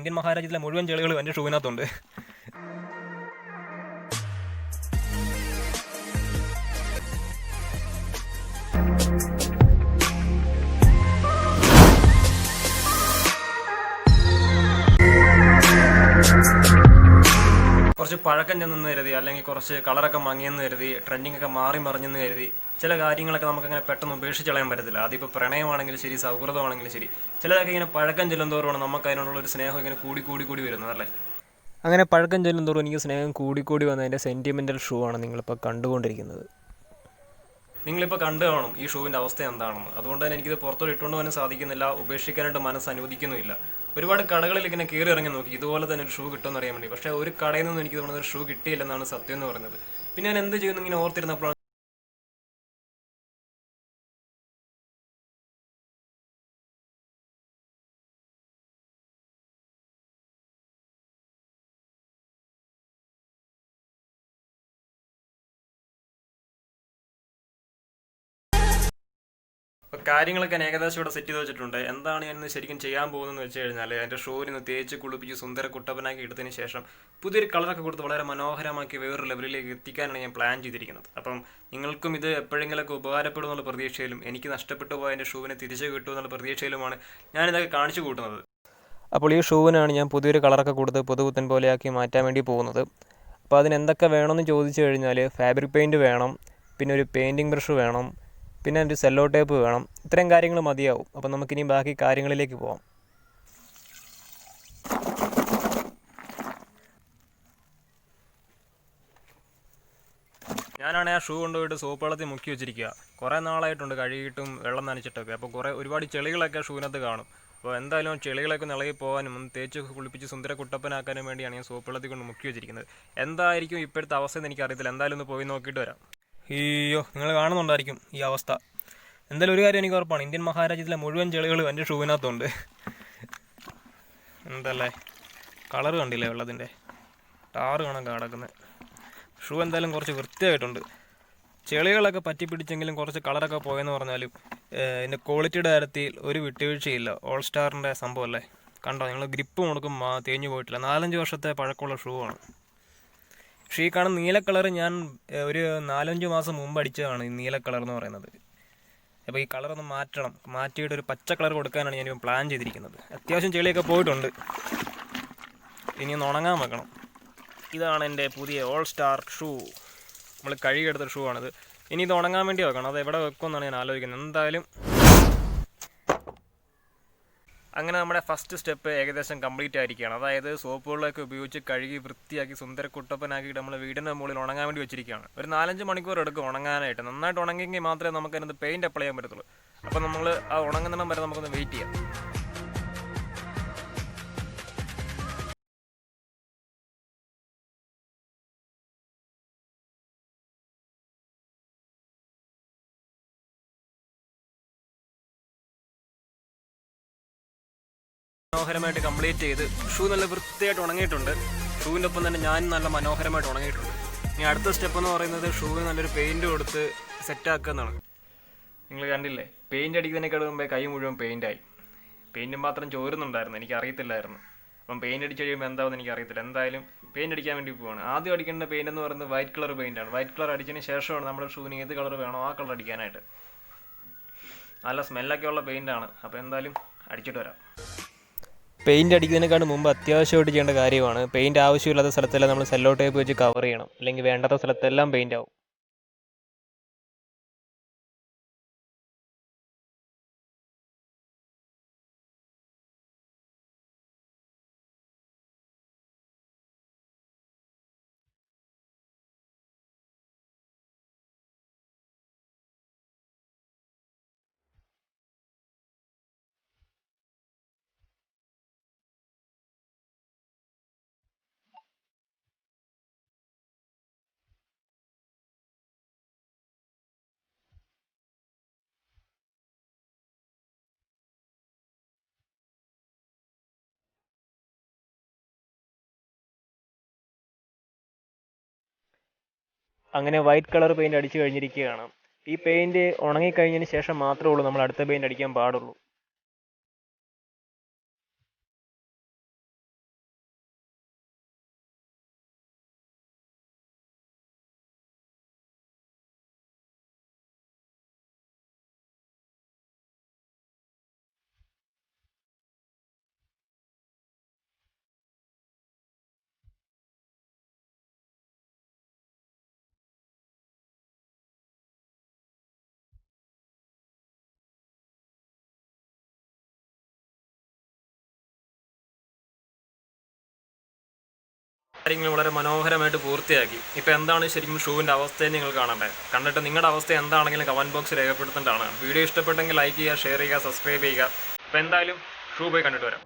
Indian മഹാരാജ്യത്തിലെ മുഴുവൻ ചെളികളും എന്റെ ഷൂവിനകത്തുണ്ട്. കുറച്ച് പഴക്കം ചെന്നെന്ന് കരുതി അല്ലെങ്കിൽ കുറച്ച് കളറൊക്കെ മങ്ങിയെന്ന് കരുതി ട്രെൻഡിങ് ഒക്കെ മാറി മറിഞ്ഞെന്ന് കരുതി ചില കാര്യങ്ങളൊക്കെ നമുക്കങ്ങനെ പെട്ടെന്ന് ഉപേക്ഷിച്ച് കളയാൻ പറ്റത്തില്ല. അതിപ്പോൾ പ്രണയമാണെങ്കിലും ശരി സൗഹൃദമാണെങ്കിലും ശരി ചിലതൊക്കെ ഇങ്ങനെ പഴക്കം ചെല്ലുന്തോറുമാണ് നമുക്ക് അതിനുള്ള ഒരു സ്നേഹം ഇങ്ങനെ കൂടി കൂടി കൂടി വരുന്നത് അല്ലേ? അങ്ങനെ പഴക്കം ചെല്ലുന്തോറും എനിക്ക് സ്നേഹം കൂടി കൂടി വന്നതിന്റെ സെന്റിമെന്റൽ ഷൂ ആണ് നിങ്ങളിപ്പോൾ കണ്ടുകൊണ്ടിരിക്കുന്നത്. നിങ്ങളിപ്പോൾ കണ്ടു കാണും ഈ ഷൂവിന്റെ അവസ്ഥ എന്താണെന്ന്. അതുകൊണ്ട് തന്നെ എനിക്കിത് പുറത്തോട്ട് ഇട്ടുകൊണ്ട് പോകാനും സാധിക്കുന്നില്ല. ഉപേക്ഷിക്കാനായിട്ട് മനസ്സ് അനുവദിക്കുന്നുമില്ല. ഒരുപാട് കടകളിൽ ഇങ്ങനെ കയറി ഇറങ്ങി നോക്കി. ഇതുപോലെ തന്നെ ഒരു ഷൂ കിട്ടുമെന്ന് അറിയാൻ വേണ്ടി. പക്ഷേ ഒരു കടയിൽ നിന്നും എനിക്ക് തോന്നുന്നത് ഒരു ഷൂ കിട്ടിയില്ലെന്നാണ് സത്യം എന്ന് പറഞ്ഞത് പിന്നെ ഞാൻ എന്ത് ചെയ്യുന്നു? ഇങ്ങനെ ഓർത്തിരുന്നപ്പോഴാണ് കാര്യങ്ങളൊക്കെ ഏകദേശം ഇവിടെ സെറ്റ് ചെയ്ത് വെച്ചിട്ടുണ്ട്. എന്താണ് ഞാൻ ശരിക്കും ചെയ്യാൻ പോകുന്നതെന്ന് വെച്ച് കഴിഞ്ഞാൽ എന്റെ ഷോരിന്ന് തേച്ച് കുളിപ്പിച്ച് സുന്ദര കുട്ടപ്പനാക്കി എടുത്തതിന് ശേഷം പുതിയൊരു കളറൊക്കെ കൊടുത്ത് വളരെ മനോഹരമാക്കി വേറൊരു ലെവലിലേക്ക് എത്തിക്കാനാണ് ഞാൻ പ്ലാൻ ചെയ്തിരിക്കുന്നത്. അപ്പം നിങ്ങൾക്കും ഇത് എപ്പോഴെങ്കിലൊക്കെ ഉപകാരപ്പെടും എന്നുള്ള പ്രതീക്ഷയിലും എനിക്ക് നഷ്ടപ്പെട്ടു പോയ എന്റെ ഷൂവിനെ തിരിച്ചു കിട്ടും എന്നുള്ള പ്രതീക്ഷയിലുമാണ് ഞാനിതൊക്കെ കാണിച്ചു കൂട്ടുന്നത്. അപ്പോൾ ഈ ഷൂവിനാണ് ഞാൻ പുതിയൊരു കളറൊക്കെ കൊടുത്ത് പുതുപുത്തൻ പോലെയാക്കി മാറ്റാൻ വേണ്ടി പോകുന്നത്. അപ്പോൾ അതിന് എന്തൊക്കെ വേണമെന്ന് ചോദിച്ചു കഴിഞ്ഞാൽ ഫാബ്രിക് പെയിന്റ് വേണം പിന്നെ ഒരു പെയിന്റിങ് ബ്രഷ് വേണം പിന്നെ ഒരു സെല്ലോ ടേപ്പ് വേണം. ഇത്രയും കാര്യങ്ങൾ മതിയാവും. അപ്പോൾ നമുക്കിനി ബാക്കി കാര്യങ്ങളിലേക്ക് പോവാം. ഞാനാണ് ആ ഷൂ കൊണ്ടുപോയിട്ട് സോപ്പ് വെള്ളത്തിൽ മുക്കി വെച്ചിരിക്കുക കുറേ നാളായിട്ടുണ്ട് കഴുകിയിട്ടും വെള്ളം നനച്ചിട്ടൊക്കെ. അപ്പോൾ കുറേ ഒരുപാട് ചെളികളൊക്കെ ഷൂവിനകത്ത് കാണും. അപ്പോൾ എന്തായാലും ചെളികളൊക്കെ നിളകി പോകാനും ഒന്ന് തേച്ച് കുളിപ്പിച്ച് സുന്ദര കുട്ടപ്പനാക്കാനും വേണ്ടിയാണ് ഞാൻ സോപ്പ് വെള്ളത്തിൽ കൊണ്ട് മുക്കി വെച്ചിരിക്കുന്നത്. എന്തായിരിക്കും ഇപ്പോഴത്തെ അവസ്ഥ എന്ന് എനിക്കറിയത്തില്ല. എന്തായാലും ഒന്ന് പോയി നോക്കിയിട്ട് വരാം. അയ്യോ നിങ്ങൾ കാണുന്നുണ്ടായിരിക്കും ഈ അവസ്ഥ. എന്തായാലും ഒരു കാര്യം എനിക്ക് ഉറപ്പാണ്. ഇന്ത്യൻ മഹാരാജ്യത്തിലെ മുഴുവൻ ചെളികളും എന്റെ ഷൂവിനകത്തുണ്ട്. എന്തല്ലേ? കളർ കണ്ടില്ലേ വെള്ളത്തിന്റെ ടാറ് കാണാൻ കിടക്കുന്നത് ഷൂ എന്തായാലും കുറച്ച് വൃത്തിയായിട്ടുണ്ട്. ചെളികളൊക്കെ പറ്റി പിടിച്ചെങ്കിലും കുറച്ച് കളറൊക്കെ പോയെന്ന് പറഞ്ഞാലും ഇതിന്റെ ക്വാളിറ്റിയുടെ കാര്യത്തിൽ ഒരു വിട്ടുവീഴ്ചയില്ല. ഓൾ സ്റ്റാറിന്റെ സംഭവമല്ലേ കണ്ടോ നിങ്ങൾ ഗ്രിപ്പ് കൊടുക്കും തേഞ്ഞു പോയിട്ടില്ല. നാലഞ്ച് വർഷത്തെ പഴക്കമുള്ള ഷൂ ആണ്. പക്ഷേ ഈ കാണുന്ന നീല കളർ ഞാൻ ഒരു നാലഞ്ച് മാസം മുമ്പ് അടിച്ചതാണ് ഈ നീല കളർ എന്ന് പറയുന്നത്. അപ്പോൾ ഈ കളർ ഒന്ന് മാറ്റണം. മാറ്റിയിട്ട് ഒരു പച്ച കളർ കൊടുക്കാനാണ് ഞാനിപ്പോൾ പ്ലാൻ ചെയ്തിരിക്കുന്നത്. അത്യാവശ്യം ചെളിയൊക്കെ പോയിട്ടുണ്ട്. ഇനി ഒന്ന് ഉണങ്ങാൻ വെക്കണം. ഇതാണ് എന്റെ പുതിയ ഓൾ സ്റ്റാർ ഷൂ നമ്മൾ കഴുകിയെടുത്ത ഷൂ ആണിത്. ഇനി ഇത് ഉണങ്ങാൻ വേണ്ടി വെക്കണം. അത് എവിടെ വെക്കുമെന്നാണ് ഞാൻ ആലോചിക്കുന്നത്. എന്തായാലും അങ്ങനെ നമ്മുടെ ഫസ്റ്റ് സ്റ്റെപ്പ് ഏകദേശം കംപ്ലീറ്റ് ആയിരിക്കുകയാണ്. അതായത് സോപ്പുകളൊക്കെ ഉപയോഗിച്ച് കഴുകി വൃത്തിയാക്കി സുന്ദര കുട്ടപ്പനാക്കിയിട്ട് നമ്മൾ വീടിന്റെ മുകളിൽ ഉണങ്ങാൻ വേണ്ടി വെച്ചിരിക്കുകയാണ്. ഒരു നാലഞ്ച് മണിക്കൂർ എടുക്കും ഉണങ്ങാനായിട്ട്. നന്നായിട്ട് ഉണങ്ങിയെങ്കിൽ മാത്രമേ നമുക്ക് അതിനകത്ത് പെയിന്റ് അപ്ലൈ ചെയ്യാൻ പറ്റത്തുള്ളൂ. അപ്പോൾ നമ്മൾ ആ ഉണങ്ങുന്നിടം വരെ നമുക്കൊന്ന് വെയിറ്റ് ചെയ്യാം. മനോഹരമായിട്ട് കംപ്ലീറ്റ് ചെയ്ത് ഷൂ നല്ല വൃത്തിയായിട്ട് ഉണങ്ങിയിട്ടുണ്ട്. ഷൂവിന്റെ ഒപ്പം തന്നെ ഞാൻ നല്ല മനോഹരമായിട്ട് ഉണങ്ങിയിട്ടുണ്ട്. ഇനി അടുത്ത സ്റ്റെപ്പ് എന്ന് പറയുന്നത് ഷൂവിന് നല്ലൊരു പെയിന്റ് കൊടുത്ത് സെറ്റ് ആക്കുക എന്നാണ് നിങ്ങൾ കണ്ടില്ലേ? പെയിന്റ് അടിക്കുന്നതിനേക്കാൾ മുമ്പേ കൈ മുഴുവൻ പെയിന്റായി പെയിന്റ് മാത്രം ചോരുന്നുണ്ടായിരുന്നു. എനിക്ക് അറിയത്തില്ലായിരുന്നു. അപ്പം പെയിന്റ് അടിച്ച് കഴിയുമ്പോൾ എന്താവുമെന്ന് എനിക്ക് അറിയത്തില്ല. എന്തായാലും പെയിന്റ് അടിക്കാൻ വേണ്ടി പോവാണ്. ആദ്യം അടിക്കേണ്ട പെയിന്റ് എന്ന് പറയുന്നത് വൈറ്റ് കളർ പെയിന്റ് ആണ്. വൈറ്റ് കളർ അടിച്ചതിന് ശേഷമാണ് നമ്മുടെ ഷൂവിന് ഏത് കളർ വേണോ ആ കളർ അടിക്കാനായിട്ട്. നല്ല സ്മെല്ലൊക്കെ ഉള്ള ആണ്. അപ്പോൾ എന്തായാലും അടിച്ചിട്ട് വരാം. പെയിന്റ് അടിക്കുന്നതിനേക്കാളും മുമ്പ് അത്യാവശ്യമായിട്ട് ചെയ്യേണ്ട കാര്യമാണ്. പെയിന്റ് ആവശ്യമില്ലാത്ത സ്ഥലത്തെല്ലാം നമ്മൾ സെല്ലോ ടേപ്പ് വെച്ച് കവർ ചെയ്യണം. അല്ലെങ്കിൽ വേണ്ടാത്ത സ്ഥലത്തെല്ലാം പെയിന്റ് ആവും. അങ്ങനെ വൈറ്റ് കളർ പെയിന്റ് അടിച്ചു കഴിഞ്ഞിരിക്കുകയാണ്. ഈ പെയിന്റ് ഉണങ്ങിക്കഴിഞ്ഞതിന് ശേഷം മാത്രമേ ഉള്ളൂ നമ്മൾ അടുത്ത പെയിന്റ് അടിക്കാൻ പാടുള്ളൂ. കാര്യങ്ങൾ വളരെ മനോഹരമായിട്ട് പൂർത്തിയാക്കി. ഇപ്പോൾ എന്താണ് ശരിക്കും ഷൂവിന്റെ അവസ്ഥയെന്ന് നിങ്ങൾ കാണണ്ടേ? കണ്ടിട്ട് നിങ്ങളുടെ അവസ്ഥ എന്താണെങ്കിലും കമന്റ് ബോക്സ് രേഖപ്പെടുത്തേണ്ടതാണ്. വീഡിയോ ഇഷ്ടപ്പെട്ടെങ്കിൽ ലൈക്ക് ചെയ്യുക ഷെയർ ചെയ്യുക സബ്സ്ക്രൈബ് ചെയ്യുക. അപ്പോൾ എന്തായാലും ഷൂ പോയി കണ്ടിട്ട് വരാം.